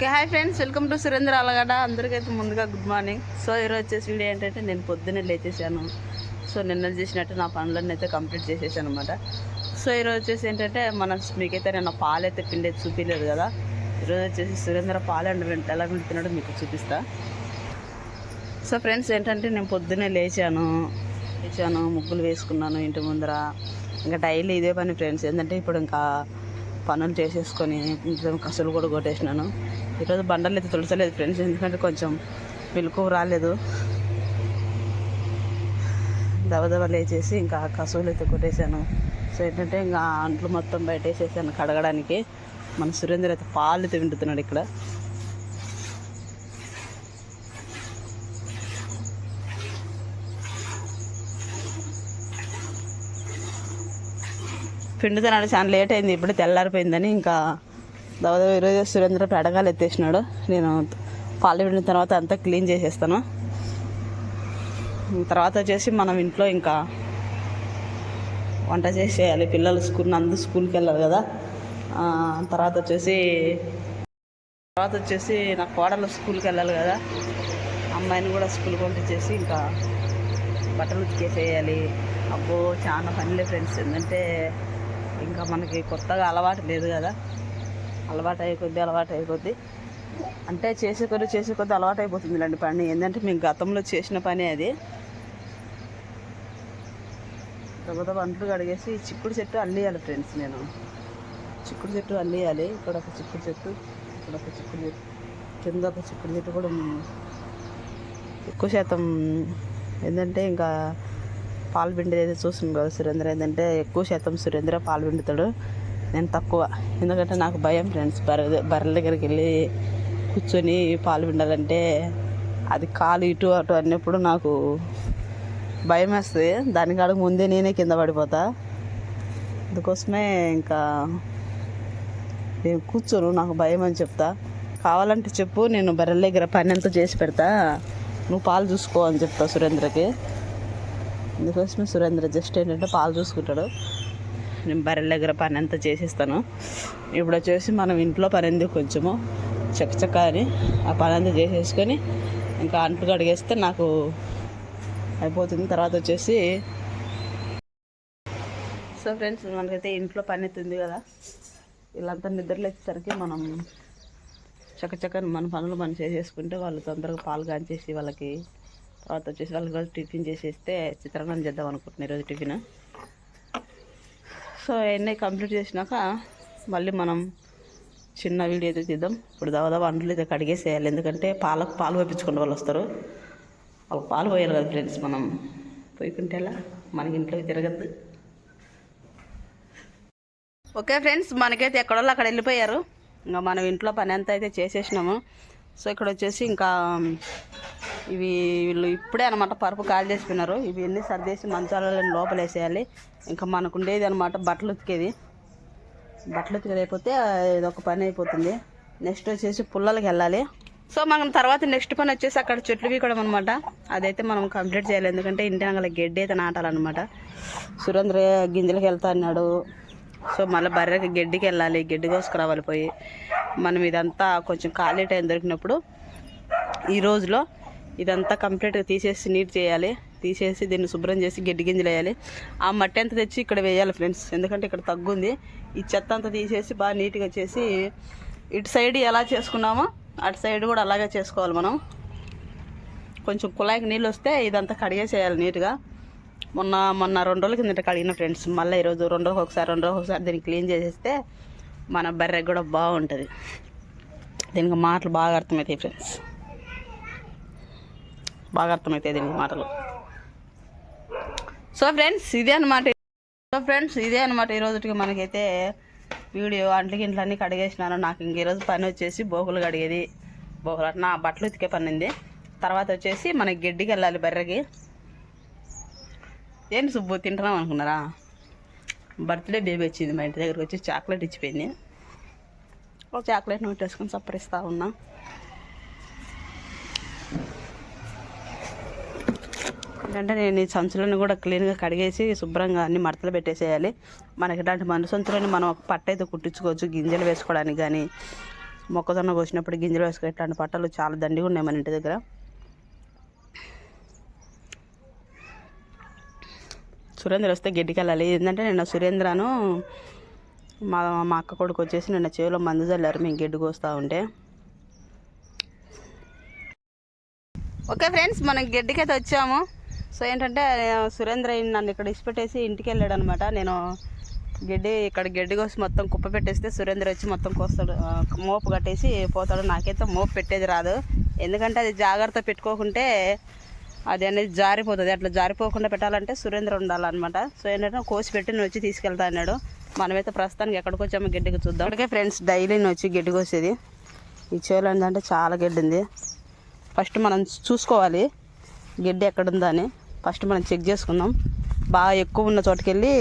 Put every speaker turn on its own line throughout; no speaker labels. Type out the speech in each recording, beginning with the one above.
Okay hi friends welcome to Surendra Alagada అందరికైతే ముందుగా good morning. So ఈరోజు వచ్చేసి video ఏంటంటే నేను పొద్దున్నే లేచేసాను. సో నిన్న చేసినట్టు నా పనులన్నీ అయితే కంప్లీట్ చేసేసాను అనమాట సో ఈరోజు వచ్చేసి ఏంటంటే మన మీకైతే నేను పాలైతే పిండి పిండేది చూపించలేదు కదా. ఈరోజు వచ్చేసి సురేంద్ర పాలు అండ్ ఎలా పిండుతున్నాడో మీకు చూపిస్తా. సో ఫ్రెండ్స్ ఏంటంటే నేను పొద్దున్నే లేచాను. లేచాను ముగ్గులు వేసుకున్నాను ఇంటి ముందర. ఇంకా డైలీ ఇదే పని ఫ్రెండ్స్. ఏంటంటే ఇప్పుడు ఇంకా పనులు చేసేసుకొని ఇంట్లో కసులు కూడా కొట్టేసినాను. ఈరోజు బండలు అయితే తులసలేదు ఫ్రెండ్స్ ఎందుకంటే కొంచెం పిలుకు రాలేదు. దవదవ లేచేసి ఇంకా కసువులు అయితే కొట్టేశాను. సో ఏంటంటే ఇంకా అంట్లు మొత్తం బయట వేసేసాను కడగడానికి. మన సురేందర్ అయితే పాలు అయితే వింటున్నాడు ఇక్కడ. పిండుతున్నాడు చాలా లేట్ అయింది ఇప్పుడు తెల్లారిపోయిందని ఇంకా దాదాపు ఈరోజు సురేంద్ర పెడగాలు ఎత్తేసినాడు. నేను పాలు పిండిన తర్వాత అంతా క్లీన్ చేసేస్తాను. తర్వాత వచ్చేసి మనం ఇంట్లో ఇంకా వంట చేసేయాలి. పిల్లలు స్కూల్ నందు స్కూల్కి వెళ్ళాలి కదా. తర్వాత వచ్చేసి తర్వాత వచ్చేసి నా కోడలు స్కూల్కి వెళ్ళాలి కదా. అమ్మాయిని కూడా స్కూల్కి పంపించేసి ఇంకా బట్టలు ఉతికేసేయాలి. అబ్బో చాలా పనిలే ఫ్రెండ్స్. ఏంటంటే ఇంకా మనకి కొత్తగా అలవాటు లేదు కదా. అలవాటు అయిపోద్ది అలవాటు అయిపోద్ది అంటే చేసే కొద్ది చేసే కొద్ది అలవాటు అయిపోతుంది ఇలాంటి పని. ఏంటంటే మేము గతంలో చేసిన పని అది. తర్వాత వంటలు కడిగేసి చిక్కుడు చెట్టు అల్లియాలి ఫ్రెండ్స్ నేను. చిక్కుడు చెట్టు అల్లియాలి. ఇక్కడ ఒక చిక్కుడు చెట్టు ఇక్కడ ఒక చిక్కుడు చెట్టు కింద ఒక చిక్కుడు చెట్టు కూడా ఎక్కువ శాతం ఏంటంటే ఇంకా పాలు పిండేది అయితే చూస్తున్నాను కదా సురేంద్ర. ఏంటంటే ఎక్కువ శాతం సురేంద్ర పాలు పిండుతాడు నేను తక్కువ. ఎందుకంటే నాకు భయం ఫ్రెండ్స్. బర్రె బర్రెల దగ్గరికి వెళ్ళి కూర్చొని పాలు పిండాలంటే అది కాలు ఇటు అటు అన్నప్పుడు నాకు భయం వేస్తుంది. దానికాడ ముందే నేనే కింద పడిపోతా. అందుకోసమే ఇంకా నేను కూర్చోను. నాకు భయం అని చెప్తా. కావాలంటే చెప్పు నేను బర్రెల దగ్గర పని అంతా చేసి పెడతా. నువ్వు పాలు చూసుకో అని చెప్తా సురేంద్రకి. అందుకోసమే సురేంద్ర జస్ట్ ఏంటంటే పాలు చూసుకుంటాడు. నేను బర్రెల దగ్గర పని అంతా చేసేస్తాను. ఇప్పుడు వచ్చేసి మనం ఇంట్లో పని ఎందుకు కొంచెము చక్కచక్క అని ఆ పని అంతా చేసేసుకొని ఇంకా అంటు కడిగేస్తే నాకు అయిపోతుంది. తర్వాత వచ్చేసి సో ఫ్రెండ్స్ మనకైతే ఇంట్లో పని అవుతుంది కదా. వీళ్ళంతా నిద్రలేసేసరికి మనం చక్కచక్క మన పనులు మనం చేసేసుకుంటే వాళ్ళు తొందరగా పాలు కాంచేసి వాళ్ళకి తర్వాత వచ్చేసి వాళ్ళకి వాళ్ళు టిఫిన్ చేసేస్తే చిత్రాన్నం చేద్దాం అనుకుంటున్నాను ఈరోజు టిఫిన్. సో అవన్నీ కంప్లీట్ చేసినాక మళ్ళీ మనం చిన్న వీడియో అయితే తీద్దాం ఇప్పుడు దాదాపు అంట్లు అయితే కడిగేసేయాలి. ఎందుకంటే పాలకు పాలు పోయించుకునే వాళ్ళు వస్తారు. వాళ్ళకి పాలు పోయాలి కదా ఫ్రెండ్స్ మనం. పోయికుంటే మన మనకి ఇంట్లో తిరగద్దు. ఓకే ఫ్రెండ్స్ మనకైతే ఎక్కడోళ్ళు అక్కడ వెళ్ళిపోయారు. ఇంకా మనం ఇంట్లో పని అంతా అయితే చేసేసినాము. సో ఇక్కడ వచ్చేసి ఇంకా ఇవి వీళ్ళు ఇప్పుడే అనమాట పరుపు కాల్ చేసిపోయినారు ఇవి అన్నీ సర్దేసి మంచాలలో లోపల వేసేయాలి ఇంకా మనకు ఉండేది అనమాట బట్టలు ఉతికేది. బట్టలు ఉతికలేకపోతే అయిపోతే ఇది ఒక పని అయిపోతుంది. నెక్స్ట్ వచ్చేసి పుల్లలకి వెళ్ళాలి. సో మనం తర్వాత నెక్స్ట్ పని వచ్చేసి అక్కడ చెట్లు పీకడం అనమాట అదైతే మనం కంప్లీట్ చేయాలి. ఎందుకంటే ఇంటి అంగల గడ్డి అయితే నాటాలన్నమాట. సురేంద్ర గింజలకు వెళ్తా అన్నాడు. సో మళ్ళీ బర్రెకి గడ్డికి వెళ్ళాలి. గడ్డి కోసుకురావాలి పోయి. మనం ఇదంతా కొంచెం ఖాళీ టైం దొరికినప్పుడు ఈ రోజులో ఇదంతా కంప్లీట్గా తీసేసి నీట్ చేయాలి. తీసేసి దీన్ని శుభ్రం చేసి గడ్డి గింజలు వేయాలి. ఆ మట్టి అంతా తెచ్చి ఇక్కడ వేయాలి ఫ్రెండ్స్. ఎందుకంటే ఇక్కడ తగ్గుంది. ఈ చెత్త అంతా తీసేసి బాగా నీట్గా చేసి ఇటు సైడ్ ఎలా చేసుకున్నామో అటు సైడ్ కూడా అలాగే చేసుకోవాలి మనం. కొంచెం కుళాయికి నీళ్ళు వస్తే ఇదంతా కడిగేసేయాలి నీట్గా. మొన్న మొన్న రెండు రోజుల కిందట కడిగిన ఫ్రెండ్స్. మళ్ళీ ఈరోజు రెండు రోజులు ఒకసారి రెండు రోజులు ఒకసారి దీన్ని క్లీన్ చేసేస్తే మన బర్రెకి కూడా బాగుంటుంది. దీనికి మాటలు బాగా అర్థమవుతాయి ఫ్రెండ్స్ బాగా అర్థమవుతాయి దీనికి మాటలు. సో ఫ్రెండ్స్ ఇదే అనమాట సో ఫ్రెండ్స్ ఇదే అనమాట ఈ రోజుకి మనకైతే వీడియో. అంట్లకి ఇంట్లో అన్నీ కడిగేసినాను. నాకు ఇంక ఈరోజు పని వచ్చేసి బోకులు కడిగేది. బోకులు అట్లా నా బట్టలు ఉతికే పని ఉంది. తర్వాత వచ్చేసి మనకి గడ్డికి వెళ్ళాలి బర్రెకి. ఏంటి సుబ్బు తింటున్నాం అనుకున్నారా? బర్త్డే బేబీ వచ్చింది మా ఇంటి దగ్గరకు వచ్చి చాక్లెట్ ఇచ్చిపోయింది. ఒక చాక్లెట్ నోట్ వేసుకొని సప్పరిస్తూ ఉన్నా. ఎందుకంటే నేను ఈ సంచులను కూడా క్లీన్గా కడిగేసి శుభ్రంగా అన్ని మడతలు పెట్టేసేయాలి. మనకి ఇలాంటి మన సంచులని మనం ఒక పట్ట అయితే కుట్టించుకోవచ్చు గింజలు వేసుకోవడానికి కానీ మొక్కజొన్న కోసినప్పుడు గింజలు వేసుకో ఇట్లాంటి పట్టలు చాలా దండిగా ఉన్నాయి మన ఇంటి దగ్గర. సురేంద్ర వస్తే గడ్డికి వెళ్ళాలి ఏంటంటే నిన్న సురేంద్రను మా మా అక్క కొడుకు వచ్చేసి నిన్న చెవిలో మందు చల్లారు మేము గడ్డి కోస్తూ ఉంటే. ఓకే ఫ్రెండ్స్ మనం గడ్డికైతే వచ్చాము. సో ఏంటంటే సురేంద్ర నన్ను ఇక్కడ ఇసిపెట్టేసి ఇంటికి వెళ్ళాడు అనమాట నేను గడ్డి ఇక్కడ గడ్డి కోసి మొత్తం కుప్ప పెట్టేస్తే సురేంద్ర వచ్చి మొత్తం కోస్తాడు. మోపు కట్టేసి పోతాడు. నాకైతే మోపు పెట్టేది రాదు. ఎందుకంటే అది జాగ్రత్త పెట్టుకోకుంటే అది అనేది జారిపోతుంది. అట్లా జారిపోకుండా పెట్టాలంటే సురేంద్ర ఉండాలన్నమాట. సో ఏంటంటే కోసి పెట్టి నేను వచ్చి తీసుకెళ్తా అన్నాడు. మనమైతే ప్రస్తుతానికి ఎక్కడికి వచ్చామో గడ్డికి చూద్దాం. అక్కడికే ఫ్రెండ్స్ డైలీ నేను వచ్చి గడ్డి కోసేది ఈ చేలో ఏంటంటే చాలా గడ్డి ఉంది ఫస్ట్ మనం చూసుకోవాలి గడ్డి ఎక్కడుందని ఫస్ట్ మనం చెక్ చేసుకుందాం. బాగా ఎక్కువ ఉన్న చోటుకెళ్ళి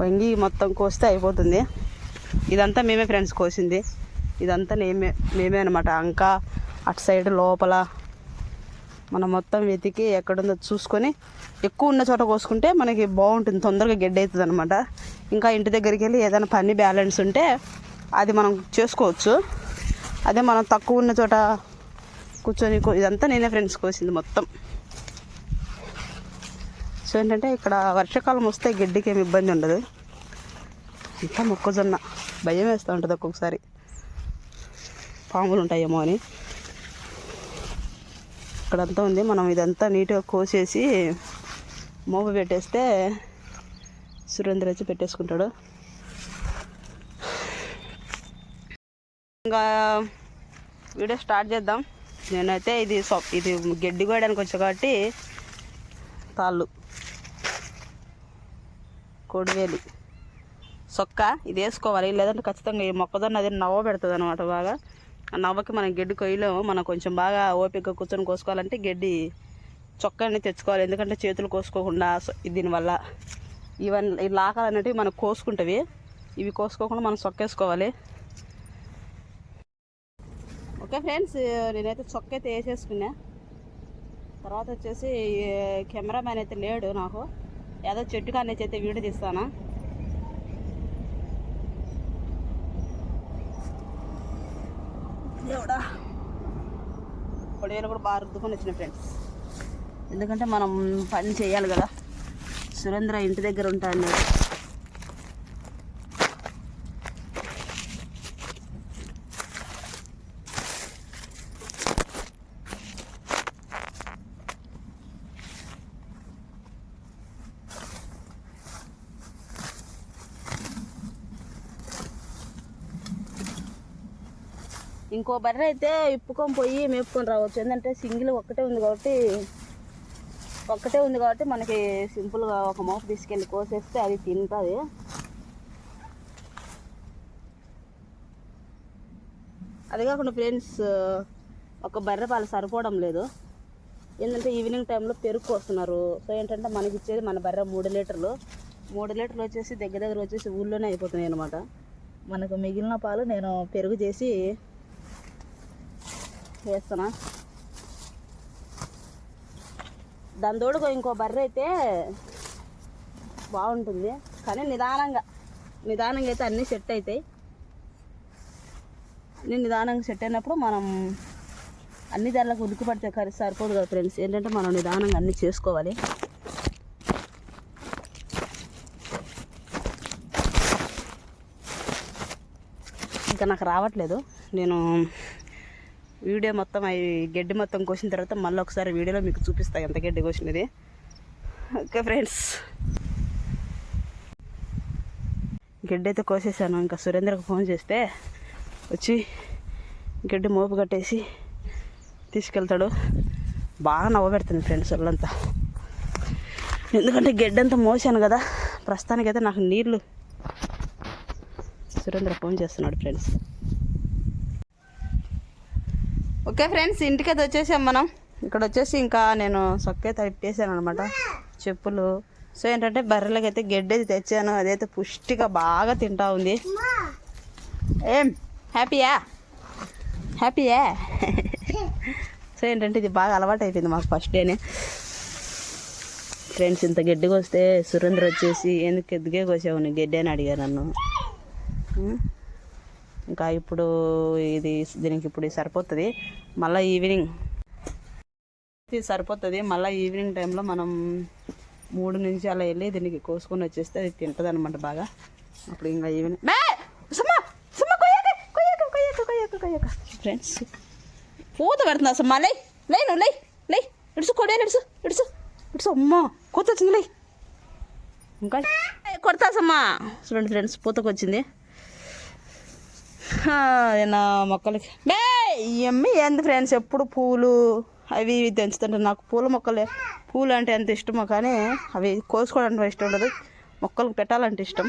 వంగి మొత్తం కోస్తే అయిపోతుంది. ఇదంతా మేమే ఫ్రెండ్స్ కోసింది. ఇదంతా మేమే మేమే అనమాట ఇంకా అటు సైడ్ లోపల మనం మొత్తం వెతికి ఎక్కడుందో చూసుకొని ఎక్కువ ఉన్న చోట కోసుకుంటే మనకి బాగుంటుంది తొందరగా గడ్డి అవుతుంది అనమాట ఇంకా ఇంటి దగ్గరికి వెళ్ళి ఏదైనా పని బ్యాలెన్స్ ఉంటే అది మనం చేసుకోవచ్చు. అదే మనం తక్కువ ఉన్న చోట కూర్చొని ఇదంతా నేనే ఫ్రెండ్స్ కోసింది మొత్తం. సో ఏంటంటే ఇక్కడ వర్షాకాలం వస్తే గడ్డికి ఏమి ఇబ్బంది ఉండదు. ఇంకా మొక్కజొన్న. భయం వేస్తూ ఉంటుంది ఒక్కొక్కసారి. పాములు ఉంటాయేమో అని. అక్కడంతా ఉంది. మనం ఇదంతా నీట్గా కోసేసి మోపు పెట్టేస్తే సురేంద్ర వచ్చి పెట్టేసుకుంటాడు. ఇంకా వీడియో స్టార్ట్ చేద్దాం. నేనైతే ఇది ఇది గడ్డి కోయడానికి వచ్చా కాబట్టి తాళ్ళు. కొడివేలి. సొక్క ఇది వేసుకోవాలి. లేదంటే ఖచ్చితంగా ఈ మొక్కజొన్న అది నవ్వ పెడుతుంది అనమాట బాగా. నవ్వకి మనం గడ్డి కొయ్యలేము. మనం కొంచెం బాగా ఓపిక కూర్చొని కోసుకోవాలంటే గడ్డి చొక్కాన్ని తెచ్చుకోవాలి. ఎందుకంటే చేతులు కోసుకోకుండా దీనివల్ల ఇవన్నీ ఈ లాకాలు అనేటివి మనం కోసుకుంటవి ఇవి కోసుకోకుండా మనం చొక్కేసుకోవాలి. ఓకే ఫ్రెండ్స్ నేనైతే చొక్క అయితే వేసేసుకున్నా. తర్వాత వచ్చేసి కెమెరామ్యాన్ అయితే లేడు నాకు. ఏదో చెట్టు కానీ అయితే వీడియో తీస్తాను? దేవుడా పొడివేలు కూడా బాగా రుద్దుకొని వచ్చినాయి ఫ్రెండ్స్ ఎందుకంటే మనం పని చేయాలి కదా. సురేంద్ర ఇంటి దగ్గర ఉంటాను ఇంకో బర్రె అయితే ఇప్పుకొని పోయి మేపుకొని రావచ్చు. ఏంటంటే సింగిల్ ఒక్కటే ఉంది కాబట్టి ఒక్కటే ఉంది కాబట్టి మనకి సింపుల్గా ఒక మోపు తీసుకెళ్ళి కోసేస్తే అది తింటుంది. అది కాకుండా ఫ్రెండ్స్ ఒక బర్రె పాలు సరిపోవడం లేదు. ఏంటంటే ఈవినింగ్ టైంలో పెరుగు కోస్తున్నారు. సో ఏంటంటే మనకి ఇచ్చేది మన బర్రె మూడు లీటర్లు. మూడు లీటర్లు వచ్చేసి దగ్గర దగ్గర వచ్చేసి ఊళ్ళోనే అయిపోతున్నాయి అనమాట మనకు మిగిలిన పాలు నేను పెరుగు చేసి వేస్తున్నా దాని తోడుకో ఇంకో బర్రె అయితే బాగుంటుంది. కానీ నిదానంగా నిదానంగా అయితే అన్నీ సెట్ అవుతాయి అన్నీ నిదానంగా సెట్ అయినప్పుడు మనం అన్ని దానిలకు ఉలికి పడితే కరి సరిపోదు కదా ఫ్రెండ్స్ ఏంటంటే మనం నిదానంగా అన్నీ చేసుకోవాలి. ఇంకా నాకు రావట్లేదు. నేను వీడియో మొత్తం అవి గడ్డి మొత్తం కోసిన తర్వాత మళ్ళీ ఒకసారి వీడియోలో మీకు చూపిస్తాయి ఎంత గడ్డి కోసినది. Okay friends. గడ్డి అయితే కోసేసాను. ఇంకా సురేంద్రకు ఫోన్ చేస్తే వచ్చి గడ్డి మోపు కట్టేసి తీసుకెళ్తాడు. బాగా నవ్వబెడుతుంది ఫ్రెండ్స్ వాళ్ళంతా ఎందుకంటే గడ్డి అంతా మోసాను కదా. ప్రస్తుతానికైతే నాకు నీళ్ళు. సురేంద్ర ఫోన్ చేస్తున్నాడు ఫ్రెండ్స్. ఓకే ఫ్రెండ్స్ ఇంటికైతే వచ్చేసాం మనం. ఇక్కడ వచ్చేసి ఇంకా నేను సొక్కే తట్టేసాను అనమాట చెప్పులు. సో ఏంటంటే బర్రెలకి అయితే గడ్డేది తెచ్చాను. అదైతే పుష్టిగా బాగా తింటా ఉంది. ఏం? హ్యాపీయా? హ్యాపీయా? సో ఏంటంటే ఇది బాగా అలవాటు అయిపోయింది మాకు ఫస్ట్ డేనే ఫ్రెండ్స్ ఇంత గడ్డికి వస్తే సురేంద్ర వచ్చేసి ఎందుకు ఎద్దుగే కోసావు నువ్వు గడ్డి అని అడిగారు నన్ను. ఇంకా ఇప్పుడు ఇది దీనికి ఇప్పుడు సరిపోతుంది. మళ్ళీ ఈవినింగ్. ఇది సరిపోతుంది. మళ్ళీ ఈవినింగ్ టైంలో మనం మూడు నుంచి అలా వెళ్ళి దీనికి కోసుకొని వచ్చేస్తే అది తింటుంది అనమాట బాగా. అప్పుడు ఇంకా ఈవినింగ్. సుమ్మా! ఫ్రెండ్స్ పూత పెడుతున్నా సుమ్మా లే! లే నువ్వు లే! లై! ఇడుసు కొడే ఇడుసు ఇడుసు. ఇడుసు అమ్మా! కూత వచ్చింది లే! ఇంకా కొడతా సమ్మా చూడండి ఫ్రెండ్స్ పూతకు వచ్చింది నా మొక్కలకి బే ఎమ్మి ఏంది ఫ్రెండ్స్ ఎప్పుడు పూలు అవి ఇవి తెంచుతుంటారు. నాకు పూల మొక్కలే. పూలు అంటే ఎంత ఇష్టమో కానీ అవి కోసుకోవడానికి ఇష్టం ఉండదు. మొక్కలకు పెట్టాలంటే ఇష్టం.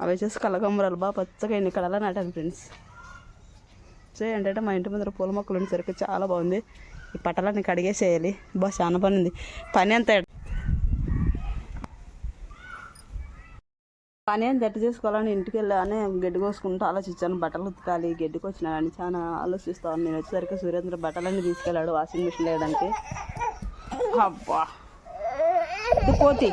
అవి వచ్చేసి కలగంబరాలు. బాగా పచ్చగా ఎన్ని కళలా నాటాను ఫ్రెండ్స్ సో ఏంటంటే మా ఇంటి ముందర పూల మొక్కలు ఉండేసరికి చాలా బాగుంది. ఈ పట్టలన్నీ కడిగేసేయాలి. బాగా చాలా పని ఉంది పని అంతా పని ఏం గట్టి చేసుకోవాలని ఇంటికి వెళ్ళాలని గడ్డి కోసుకుంటూ ఆలోచించాను. బట్టలు ఉతకాలి గడ్డికి వచ్చినానని చాలా ఆలోచిస్తాను నేను వచ్చేసరికి సురేంద్ర బట్టలన్నీ తీసుకెళ్ళాడు వాషింగ్ మిషన్ లేదంటే అబ్బా! ఇది కోతి